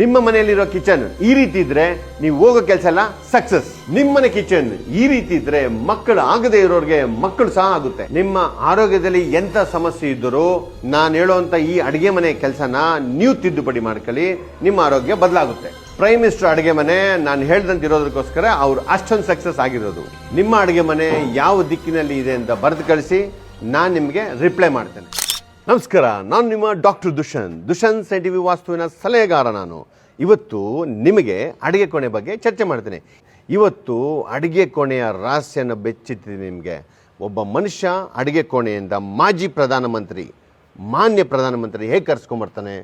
ನಿಮ್ಮ ಮನೆಯಲ್ಲಿರೋ ಕಿಚನ್ ಈ ರೀತಿ ಇದ್ರೆ ನೀವು ಹೋಗೋ ಕೆಲಸ ಎಲ್ಲ ಸಕ್ಸಸ್ ನಿಮ್ಮನೆ ಕಿಚನ್ ಈ ರೀತಿ ಇದ್ರೆ ಮಕ್ಕಳು ಆಗದೆ ಇರೋರಿಗೆ ಮಕ್ಕಳು ಸಹ ಆಗುತ್ತೆ. ನಿಮ್ಮ ಆರೋಗ್ಯದಲ್ಲಿ ಎಂತ ಸಮಸ್ಯೆ ಇದ್ದರೂ ನಾನು ಹೇಳುವಂತ ಈ ಅಡಿಗೆ ಮನೆ ಕೆಲಸನ ನೀವು ತಿದ್ದುಪಡಿ ಮಾಡ್ಕೊಳ್ಳಿ, ನಿಮ್ಮ ಆರೋಗ್ಯ ಬದಲಾಗುತ್ತೆ. ಪ್ರೈಮ್ ಮಿನಿಸ್ಟರ್ ಅಡಿಗೆ ಮನೆ ನಾನು ಹೇಳ್ದಂತ ಇರೋದಕ್ಕೋಸ್ಕರ ಅವ್ರು ಅಷ್ಟೊಂದು ಸಕ್ಸಸ್ ಆಗಿರೋದು. ನಿಮ್ಮ ಅಡಿಗೆ ಮನೆ ಯಾವ ದಿಕ್ಕಿನಲ್ಲಿ ಇದೆ ಅಂತ ಬರೆದು ಕಳಿಸಿ, ನಾನು ನಿಮಗೆ ರಿಪ್ಲೈ ಮಾಡ್ತೇನೆ. ನಮಸ್ಕಾರ, ನಾನು ನಿಮ್ಮ ಡಾಕ್ಟರ್ ದುಷನ್ ಸೈ ಟಿ ವಿ ವಾಸ್ತುವಿನ ಸಲಹೆಗಾರ ನಾನು. ಇವತ್ತು ನಿಮಗೆ ಅಡುಗೆ ಕೋಣೆ ಬಗ್ಗೆ ಚರ್ಚೆ ಮಾಡ್ತೀನಿ. ಇವತ್ತು ಅಡುಗೆ ಕೋಣೆಯ ರಹಸ್ಯನ ಬೆಚ್ಚಿಟ್ಟಿದ್ದೀನಿ ನಿಮಗೆ. ಒಬ್ಬ ಮನುಷ್ಯ ಅಡುಗೆ ಕೋಣೆಯಿಂದ ಮಾಜಿ ಪ್ರಧಾನಮಂತ್ರಿ, ಮಾನ್ಯ ಪ್ರಧಾನಮಂತ್ರಿ ಹೇಗೆ ಕರೆಸ್ಕೊಂಬರ್ತಾನೆ?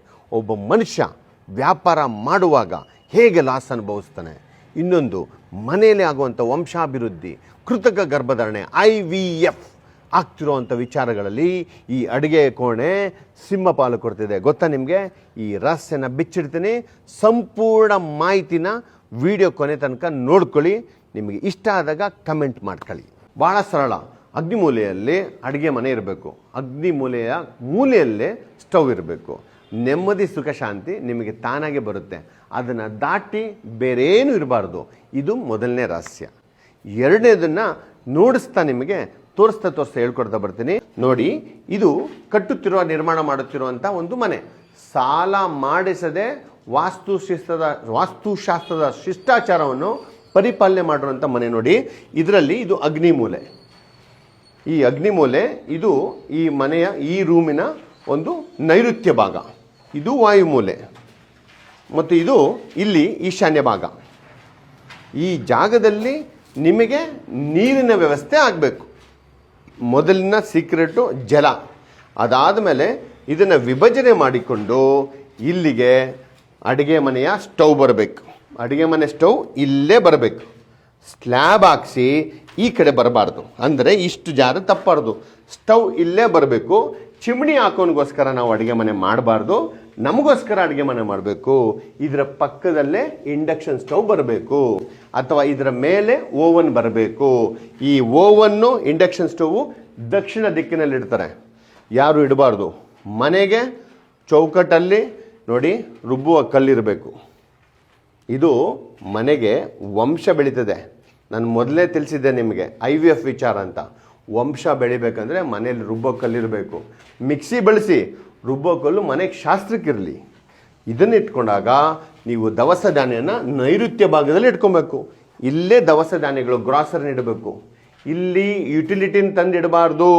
ಒಬ್ಬ ಮನುಷ್ಯ ವ್ಯಾಪಾರ ಮಾಡುವಾಗ ಹೇಗೆ ಲಾಸ್ ಅನುಭವಿಸ್ತಾನೆ? ಇನ್ನೊಂದು, ಮನೆಯಲ್ಲಿ ಆಗುವಂಥ ವಂಶಾಭಿವೃದ್ಧಿ, ಕೃತಕ ಗರ್ಭಧಾರಣೆ ಐ ವಿ ಎಫ್ ಆಗ್ತಿರೋವಂಥ ವಿಚಾರಗಳಲ್ಲಿ ಈ ಅಡುಗೆ ಕೋಣೆ ಸಿಂಹಪಾಲು ಕೊಡ್ತಿದೆ. ಗೊತ್ತಾ ನಿಮಗೆ? ಈ ರಹಸ್ಯನ ಬಿಚ್ಚಿಡ್ತೀನಿ. ಸಂಪೂರ್ಣ ಮಾಹಿತಿನ ವಿಡಿಯೋ ಕೊನೆ ತನಕ ನೋಡ್ಕೊಳ್ಳಿ. ನಿಮಗೆ ಇಷ್ಟ ಆದಾಗ ಕಮೆಂಟ್ ಮಾಡ್ಕೊಳ್ಳಿ. ಭಾಳ ಸರಳ. ಅಗ್ನಿಮೂಲೆಯಲ್ಲಿ ಅಡುಗೆ ಮನೆ ಇರಬೇಕು. ಅಗ್ನಿಮೂಲೆಯ ಮೂಲೆಯಲ್ಲೇ ಸ್ಟವ್ ಇರಬೇಕು. ನೆಮ್ಮದಿ, ಸುಖ, ಶಾಂತಿ ನಿಮಗೆ ತಾನಾಗೆ ಬರುತ್ತೆ. ಅದನ್ನು ದಾಟಿ ಬೇರೇನೂ ಇರಬಾರ್ದು. ಇದು ಮೊದಲನೇ ರಹಸ್ಯ. ಎರಡನೇದನ್ನು ನೋಡಿಸ್ತಾ ನಿಮಗೆ ತೋರಿಸ್ತಾ ತೋರಿಸ್ತಾ ಹೇಳ್ಕೊಡ್ತಾ ಬರ್ತೀನಿ. ನೋಡಿ, ಇದು ಕಟ್ಟುತ್ತಿರುವ, ನಿರ್ಮಾಣ ಮಾಡುತ್ತಿರುವಂಥ ಒಂದು ಮನೆ. ಸಾಲ ಮಾಡಿಸದೆ ವಾಸ್ತುಶಿಸ್ತದ ವಾಸ್ತುಶಾಸ್ತ್ರದ ಶಿಷ್ಟಾಚಾರವನ್ನು ಪರಿಪಾಲನೆ ಮಾಡಿರುವಂಥ ಮನೆ ನೋಡಿ. ಇದರಲ್ಲಿ ಇದು ಅಗ್ನಿಮೂಲೆ ಈ ಅಗ್ನಿಮೂಲೆ ಇದು ಈ ಮನೆಯ, ಈ ರೂಮಿನ ಒಂದು ನೈಋತ್ಯ ಭಾಗ. ಇದು ವಾಯುಮೂಲೆ ಮತ್ತು ಇದು ಇಲ್ಲಿ ಈಶಾನ್ಯ ಭಾಗ. ಈ ಜಾಗದಲ್ಲಿ ನಿಮಗೆ ನೀರಿನ ವ್ಯವಸ್ಥೆ ಆಗಬೇಕು. ಮೊದಲಿನ ಸೀಕ್ರೆಟು ಜಲ. ಅದಾದ ಮೇಲೆ ಇದನ್ನು ವಿಭಜನೆ ಮಾಡಿಕೊಂಡು ಇಲ್ಲಿಗೆ ಅಡುಗೆ ಮನೆಯ ಸ್ಟವ್ ಬರಬೇಕು. ಅಡುಗೆ ಮನೆ ಸ್ಟವ್ ಇಲ್ಲೇ ಬರಬೇಕು. ಸ್ಲ್ಯಾಬ್ ಹಾಕ್ಸಿ ಈ ಕಡೆ ಬರಬಾರ್ದು. ಅಂದರೆ ಇಷ್ಟು ಜಾಗ ತಪ್ಪಬಾರ್ದು ಸ್ಟವ್ ಇಲ್ಲೇ ಬರಬೇಕು. ಚಿಮಣಿ ಹಾಕೋನ್ಗೋಸ್ಕರ ನಾವು ಅಡುಗೆ ಮನೆ ಮಾಡಬಾರ್ದು. ನಮಗೋಸ್ಕರ ಅಡುಗೆ ಮನೆ ಮಾಡಬೇಕು, ಇದರ ಪಕ್ಕದಲ್ಲೇ ಇಂಡಕ್ಷನ್ ಸ್ಟವ್ ಬರಬೇಕು, ಅಥವಾ ಇದರ ಮೇಲೆ ಓವನ್ ಬರಬೇಕು. ಈ ಓವನ್ನು ಇಂಡಕ್ಷನ್ ಸ್ಟವ್ ದಕ್ಷಿಣ ದಿಕ್ಕಿನಲ್ಲಿ ಇಡ್ತಾರೆ. ಯಾರು ಇಡಬಾರ್ದು? ಮನೆಗೆ ಚೌಕಟ್ಟಲ್ಲಿ ನೋಡಿ ರುಬ್ಬುವ ಕಲ್ಲಿರಬೇಕು. ಇದು ಮನೆಗೆ ವಂಶ ಬೆಳೀತದೆ. ನಾನು ಮೊದಲೇ ತಿಳಿಸಿದ್ದೆ ನಿಮಗೆ, ಐ ವಿ ಎಫ್ ವಿಚಾರ ಅಂತ. ವಂಶ ಬೆಳಿಬೇಕಂದ್ರೆ ಮನೇಲಿ ರುಬ್ಬೋ ಕಲ್ಲಿರಬೇಕು. ಮಿಕ್ಸಿ ಬಳಸಿ ರುಬ್ಬೋ ಕಲ್ಲು ಮನೆಗೆ ಶಾಸ್ತ್ರಕ್ಕಿರಲಿ. ಇದನ್ನು ಇಟ್ಕೊಂಡಾಗ ನೀವು ದವಸ ಧಾನ್ಯನ ನೈಋತ್ಯ ಭಾಗದಲ್ಲಿ ಇಟ್ಕೊಬೇಕು. ಇಲ್ಲೇ ದವಸ ಧಾನ್ಯಗಳು ಗ್ರಾಸರ್ನ ಇಡಬೇಕು ಇಲ್ಲಿ ಯುಟಿಲಿಟಿನ ತಂದು ಇಡಬಾರ್ದು.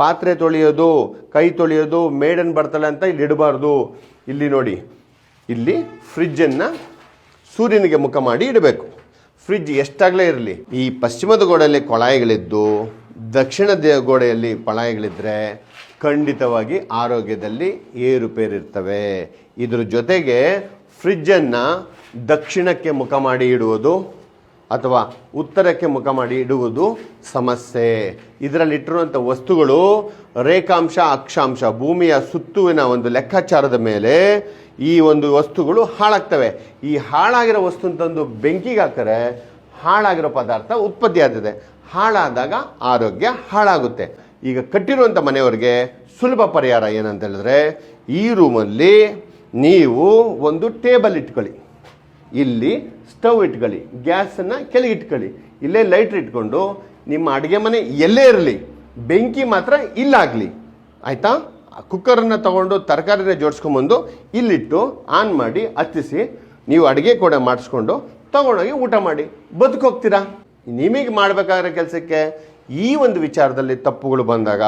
ಪಾತ್ರೆ ತೊಳೆಯೋದು, ಕೈ ತೊಳೆಯೋದು, ಮೇಡನ್ ಬರ್ತಲ್ಲ ಅಂತ ಇಲ್ಲಿ ಇಡಬಾರ್ದು. ಇಲ್ಲಿ ನೋಡಿ, ಇಲ್ಲಿ ಫ್ರಿಜ್ಜನ್ನು ಸೂರ್ಯನಿಗೆ ಮುಖ ಮಾಡಿ ಇಡಬೇಕು. ಫ್ರಿಜ್ ಎಷ್ಟಾಗಲೇ ಇರಲಿ, ಈ ಪಶ್ಚಿಮದ ಗೋಡೆಯಲ್ಲಿ ಕೊಳಾಯಿಗಳಿದ್ದು, ದಕ್ಷಿಣದ ಗೋಡೆಯಲ್ಲಿ ಕೊಳಾಯಿಗಳಿದ್ದರೆ ಖಂಡಿತವಾಗಿ ಆರೋಗ್ಯದಲ್ಲಿ ಏರುಪೇರಿರ್ತವೆ. ಇದ್ರ ಜೊತೆಗೆ ಫ್ರಿಜ್ಜನ್ನು ದಕ್ಷಿಣಕ್ಕೆ ಮುಖ ಮಾಡಿ ಇಡುವುದು ಅಥವಾ ಉತ್ತರಕ್ಕೆ ಮುಖ ಮಾಡಿ ಇಡುವುದು ಸಮಸ್ಯೆ. ಇದರಲ್ಲಿಟ್ಟಿರುವಂಥ ವಸ್ತುಗಳು ರೇಖಾಂಶ, ಅಕ್ಷಾಂಶ, ಭೂಮಿಯ ಸುತ್ತುವಿನ ಒಂದು ಲೆಕ್ಕಾಚಾರದ ಮೇಲೆ ಈ ಒಂದು ವಸ್ತುಗಳು ಹಾಳಾಗ್ತವೆ. ಈ ಹಾಳಾಗಿರೋ ವಸ್ತು ಅಂತಂದು ಬೆಂಕಿಗೆ ಹಾಕರೆ ಹಾಳಾಗಿರೋ ಪದಾರ್ಥ ಉತ್ಪತ್ತಿ ಆಗ್ತದೆ ಹಾಳಾದಾಗ ಆರೋಗ್ಯ ಹಾಳಾಗುತ್ತೆ. ಈಗ ಕಟ್ಟಿರುವಂಥ ಮನೆಯವ್ರಿಗೆ ಸುಲಭ ಪರಿಹಾರ ಏನಂತ ಹೇಳಿದ್ರೆ ಈ ರೂಮಲ್ಲಿ ನೀವು ಒಂದು ಟೇಬಲ್ ಇಟ್ಕೊಳ್ಳಿ. ಇಲ್ಲಿ ಸ್ಟವ್ ಇಟ್ಕೊಳ್ಳಿ ಗ್ಯಾಸನ್ನು ಕೆಳಗೆ ಇಟ್ಕೊಳ್ಳಿ. ಇಲ್ಲೇ ಲೈಟ್ರ್ ಇಟ್ಕೊಂಡು ನಿಮ್ಮ ಅಡುಗೆ ಮನೆ ಎಲ್ಲೇ ಇರಲಿ, ಬೆಂಕಿ ಮಾತ್ರ ಇಲ್ಲಾಗಲಿ ಆಯಿತಾ? ಕುಕ್ಕರನ್ನು ತಗೊಂಡು ತರಕಾರಿನ ಜೋಡಿಸ್ಕೊಂಬಂದು ಇಲ್ಲಿಟ್ಟು ಆನ್ ಮಾಡಿ ಹತ್ತಿಸಿ ನೀವು ಅಡುಗೆ ಕೂಡ ಮಾಡಿಸ್ಕೊಂಡು ತಗೊಂಡೋಗಿ ಊಟ ಮಾಡಿ. ಬದುಕೋಗ್ತೀರಾ ನಿಮಗೆ ಮಾಡಬೇಕಾಗಿರೋ ಕೆಲಸಕ್ಕೆ ಈ ಒಂದು ವಿಚಾರದಲ್ಲಿ ತಪ್ಪುಗಳು ಬಂದಾಗ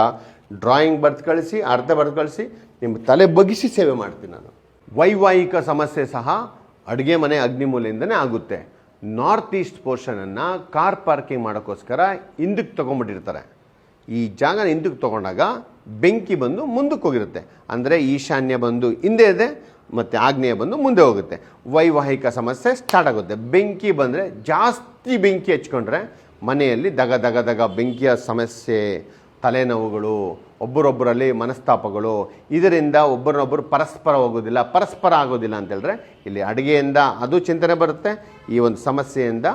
ಡ್ರಾಯಿಂಗ್ ಬರೆದು ಕಳಿಸಿ, ಅರ್ಧ ಬರೆದು ಕಳಿಸಿ, ನಿಮ್ಮ ತಲೆ ಬಗ್ಗಿಸಿ ಸೇವೆ ಮಾಡ್ತೀನಿ ನಾನು. ವೈವಾಹಿಕ ಸಮಸ್ಯೆ ಸಹ ಅಡುಗೆ ಮನೆ ಅಗ್ನಿಮೂಲೆಯಿಂದನೇ ಆಗುತ್ತೆ. ನಾರ್ತ್ ಈಸ್ಟ್ ಪೋರ್ಷನನ್ನು ಕಾರ್ ಪಾರ್ಕಿಂಗ್ ಮಾಡೋಕ್ಕೋಸ್ಕರ ಹಿಂದಕ್ಕೆ ತೊಗೊಂಡ್ಬಿಟ್ಟಿರ್ತಾರೆ. ಈ ಜಾಗನ ಹಿಂದಕ್ಕೆ ತೊಗೊಂಡಾಗ ಬೆಂಕಿ ಬಂದು ಮುಂದಕ್ಕೆ ಹೋಗಿರುತ್ತೆ. ಅಂದರೆ ಈಶಾನ್ಯ ಬಂದು ಹಿಂದೆ ಇದೆ, ಮತ್ತು ಆಗ್ನೇಯ ಬಂದು ಮುಂದೆ ಹೋಗುತ್ತೆ. ವೈವಾಹಿಕ ಸಮಸ್ಯೆ ಸ್ಟಾರ್ಟ್ ಆಗುತ್ತೆ. ಬೆಂಕಿ ಬಂದರೆ ಜಾಸ್ತಿ ಬೆಂಕಿ ಹಚ್ಕೊಂಡ್ರೆ ಮನೆಯಲ್ಲಿ ದಗ ದಗ ದಗ ಬೆಂಕಿಯ ಸಮಸ್ಯೆ, ತಲೆನೋವುಗಳು, ಒಬ್ಬರೊಬ್ಬರಲ್ಲಿ ಮನಸ್ತಾಪಗಳು, ಇದರಿಂದ ಒಬ್ಬರನ್ನೊಬ್ಬರು ಪರಸ್ಪರ ಹೋಗೋದಿಲ್ಲ ಪರಸ್ಪರ ಆಗೋದಿಲ್ಲ ಅಂತ ಹೇಳಿದ್ರೆ ಇಲ್ಲಿ ಅಡುಗೆಯಿಂದ ಅದು ಚಿಂತನೆ ಬರುತ್ತೆ, ಈ ಒಂದು ಸಮಸ್ಯೆಯಿಂದ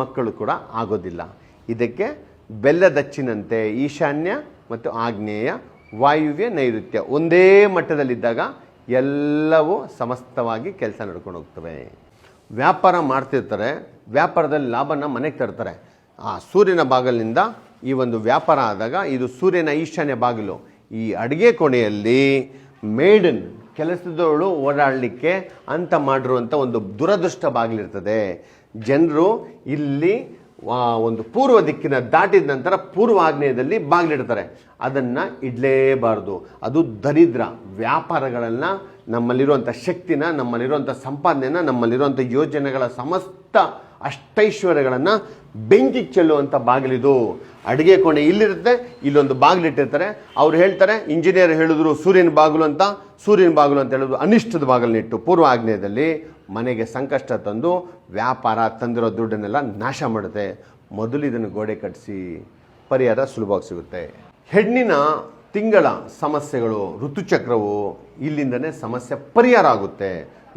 ಮಕ್ಕಳು ಕೂಡ ಆಗೋದಿಲ್ಲ ಇದಕ್ಕೆ ಬೆಲ್ಲದಚ್ಚಿನಂತೆ ಈಶಾನ್ಯ ಮತ್ತು ಆಗ್ನೇಯ ವಾಯುವ್ಯ ನೈಋತ್ಯ ಒಂದೇ ಮಟ್ಟದಲ್ಲಿದ್ದಾಗ ಎಲ್ಲವೂ ಸಮಸ್ತವಾಗಿ ಕೆಲಸ ನಡ್ಕೊಂಡು ಹೋಗ್ತವೆ. ವ್ಯಾಪಾರ ಮಾಡ್ತಿರ್ತಾರೆ, ವ್ಯಾಪಾರದಲ್ಲಿ ಲಾಭನ ಮನೆಗೆ ತರ್ತಾರೆ. ಆ ಸೂರ್ಯನ ಬಾಗಿಲಿನಿಂದ ಈ ಒಂದು ವ್ಯಾಪಾರ ಆದಾಗ ಇದು ಸೂರ್ಯನ ಈಶಾನ್ಯ ಬಾಗಿಲು. ಈ ಅಡುಗೆ ಕೋಣೆಯಲ್ಲಿ ಮೇಡನ್ ಕೆಲಸದವಳು ಓಡಾಡಲಿಕ್ಕೆ ಅಂತ ಮಾಡಿರುವಂಥ ಒಂದು ದುರದೃಷ್ಟ ಬಾಗಿಲಿರ್ತದೆ. ಜನರು ಇಲ್ಲಿ ಒಂದು ಪೂರ್ವ ದಿಕ್ಕಿನ ದಾಟಿದ ನಂತರ ಪೂರ್ವ ಆಗ್ನೇಯದಲ್ಲಿ ಬಾಗಿಲಿಡ್ತಾರೆ. ಅದನ್ನು ಇಡಲೇಬಾರ್ದು. ಅದು ದರಿದ್ರ. ವ್ಯಾಪಾರಗಳನ್ನು ನಮ್ಮಲ್ಲಿರುವಂಥ ಶಕ್ತಿನ ನಮ್ಮಲ್ಲಿರುವಂಥ ಸಂಪಾದನೆನ ನಮ್ಮಲ್ಲಿರುವಂಥ ಯೋಜನೆಗಳ ಸಮಸ್ತ ಅಷ್ಟೈಶ್ವರ್ಯಗಳನ್ನು ಬೆಂಕಿಗೆ ಚೆಲ್ಲುವಂಥ ಬಾಗಿಲಿದು. ಅಡುಗೆ ಕೋಣೆ ಇಲ್ಲಿರುತ್ತೆ, ಇಲ್ಲೊಂದು ಬಾಗಿಲಿಟ್ಟಿರ್ತಾರೆ. ಅವ್ರು ಹೇಳ್ತಾರೆ, ಇಂಜಿನಿಯರ್ ಹೇಳಿದ್ರು ಸೂರ್ಯನ ಬಾಗಿಲು ಅಂತ, ಸೂರ್ಯನ ಬಾಗಿಲು ಅಂತ ಹೇಳಿದ್ರು ಅನಿಷ್ಟದ ಬಾಗಿಲನ್ನಿಟ್ಟು ಪೂರ್ವ ಆಗ್ನೇಯದಲ್ಲಿ ಮನೆಗೆ ಸಂಕಷ್ಟ ತಂದು ವ್ಯಾಪಾರ ತಂದಿರೋ ದುಡ್ಡನ್ನೆಲ್ಲ ನಾಶ ಮಾಡುತ್ತೆ. ಮೊದಲು ಇದನ್ನು ಗೋಡೆ ಕಟ್ಟಿಸಿ ಪರಿಹಾರ ಸುಲಭವಾಗಿ ಸಿಗುತ್ತೆ. ಹೆಣ್ಣಿನ ತಿಂಗಳ ಸಮಸ್ಯೆಗಳು, ಋತುಚಕ್ರವು ಇಲ್ಲಿಂದನೇ ಸಮಸ್ಯೆ ಪರಿಹಾರ ಆಗುತ್ತೆ.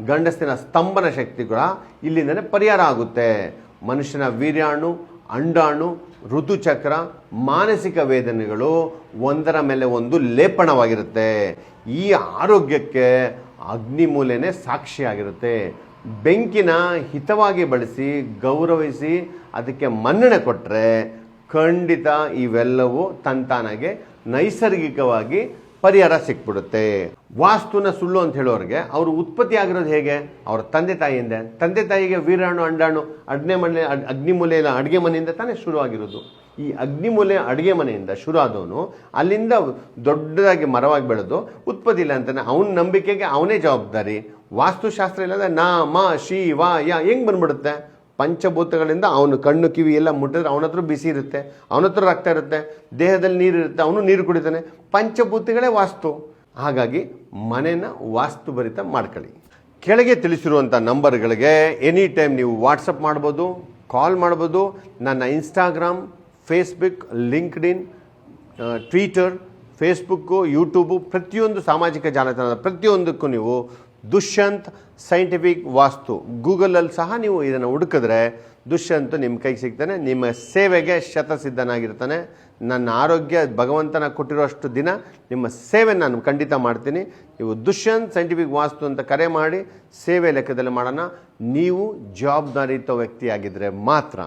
ಗಂಡಸಿನ ಸ್ತಂಭನ ಶಕ್ತಿಗಳ ಇಲ್ಲಿಂದನೇ ಪರಿಹಾರ ಆಗುತ್ತೆ. ಮನುಷ್ಯನ ವೀರ್ಯಾಣು, ಅಂಡಾಣು, ಋತುಚಕ್ರ, ಮಾನಸಿಕ ವೇದನೆಗಳು ಒಂದರ ಮೇಲೆ ಒಂದು ಲೇಪನವಾಗಿರುತ್ತೆ. ಈ ಆರೋಗ್ಯಕ್ಕೆ ಅಗ್ನಿಮೂಲೆನೇ ಸಾಕ್ಷಿಯಾಗಿರುತ್ತೆ. ಬೆಂಕಿನ ಹಿತವಾಗಿ ಬಳಸಿ, ಗೌರವಿಸಿ, ಅದಕ್ಕೆ ಮನ್ನಣೆ ಕೊಟ್ಟರೆ ಖಂಡಿತ ಇವೆಲ್ಲವೂ ತಂತಾನಾಗೆ ನೈಸರ್ಗಿಕವಾಗಿ ಪರಿಹಾರ ಸಿಕ್ಬಿಡುತ್ತೆ. ವಾಸ್ತುನ ಸುಳ್ಳು ಅಂತ ಹೇಳೋರಿಗೆ ಅವರು ಉತ್ಪತ್ತಿ ಆಗಿರೋದು ಹೇಗೆ? ಅವರ ತಂದೆ ತಾಯಿಯಿಂದ ತಂದೆ ತಾಯಿಗೆ ವೀರಾಣು, ಅಂಡಾಣು, ಅಡ್ನೆ ಮನೆ ಅಗ್ನಿಮೂಲೆ ಅಡುಗೆ ಮನೆಯಿಂದ ತಾನೇ ಶುರುವಾಗಿರೋದು. ಈ ಅಗ್ನಿಮೂಲೆ ಅಡುಗೆ ಮನೆಯಿಂದ ಶುರು ಆದವನು ಅಲ್ಲಿಂದ ದೊಡ್ಡದಾಗಿ ಮರವಾಗಿ ಬೆಳೆದು ಉತ್ಪತ್ತಿ ಇಲ್ಲ ಅಂತಾನೆ ಅವನ ನಂಬಿಕೆಗೆ ಅವನೇ ಜವಾಬ್ದಾರಿ. ವಾಸ್ತುಶಾಸ್ತ್ರ ಇಲ್ಲದೆ ನಾ, ಮ, ಶಿ, ವಾ, ಯಾ, ಹೆಂಗೆ ಬಂದ್ಬಿಡುತ್ತೆ? ಪಂಚಭೂತಗಳಿಂದ ಅವನು ಕಣ್ಣು, ಕಿವಿ ಎಲ್ಲ ಮುಟ್ಟಿದ್ರೆ ಅವನ ಹತ್ರ ಬಿಸಿ ಇರುತ್ತೆ, ಅವನ ಹತ್ರ ರಕ್ತ ಇರುತ್ತೆ, ದೇಹದಲ್ಲಿ ನೀರು ಇರುತ್ತೆ, ಅವನು ನೀರು ಕುಡಿತಾನೆ. ಪಂಚಭೂತಗಳೇ ವಾಸ್ತು. ಹಾಗಾಗಿ ಮನೆನ ವಾಸ್ತುಭರಿತ ಮಾಡ್ಕೊಳ್ಳಿ. ಕೆಳಗೆ ತಿಳಿಸಿರುವಂಥ ನಂಬರ್ಗಳಿಗೆ ಎನಿ ಟೈಮ್ ನೀವು ವಾಟ್ಸಪ್ ಮಾಡ್ಬೋದು, ಕಾಲ್ ಮಾಡ್ಬೋದು, ನನ್ನ Instagram, Facebook, LinkedIn Twitter, Facebook, YouTube, ಪ್ರತಿಯೊಂದು ಸಾಮಾಜಿಕ ಜಾಲತಾಣದ ಪ್ರತಿಯೊಂದಕ್ಕೂ ನೀವು ದುಷ್ಯಂತ್ ಸೈಂಟಿಫಿಕ್ ವಾಸ್ತು. ಗೂಗಲಲ್ಲಿ ಸಹ ನೀವು ಇದನ್ನು ಹುಡುಕಿದ್ರೆ ದುಷ್ಯಂತ್ ನಿಮ್ಮ ಕೈಗೆ ಸಿಗ್ತಾನೆ, ನಿಮ್ಮ ಸೇವೆಗೆ ಶತಸಿದ್ಧನಾಗಿರ್ತಾನೆ. ನನ್ನ ಆರೋಗ್ಯ ಭಗವಂತನ ಕೊಟ್ಟಿರೋಷ್ಟು ದಿನ ನಿಮ್ಮ ಸೇವೆ ನಾನು ಖಂಡಿತ ಮಾಡ್ತೀನಿ. ನೀವು ದುಷ್ಯಂತ್ ಸೈಂಟಿಫಿಕ್ ವಾಸ್ತು ಅಂತ ಕರೆ ಮಾಡಿ, ಸೇವೆ ಲೆಕ್ಕದಲ್ಲಿ ಮಾಡೋಣ. ನೀವು ಜವಾಬ್ದಾರಿಯುತ ವ್ಯಕ್ತಿಯಾಗಿದ್ದರೆ ಮಾತ್ರ.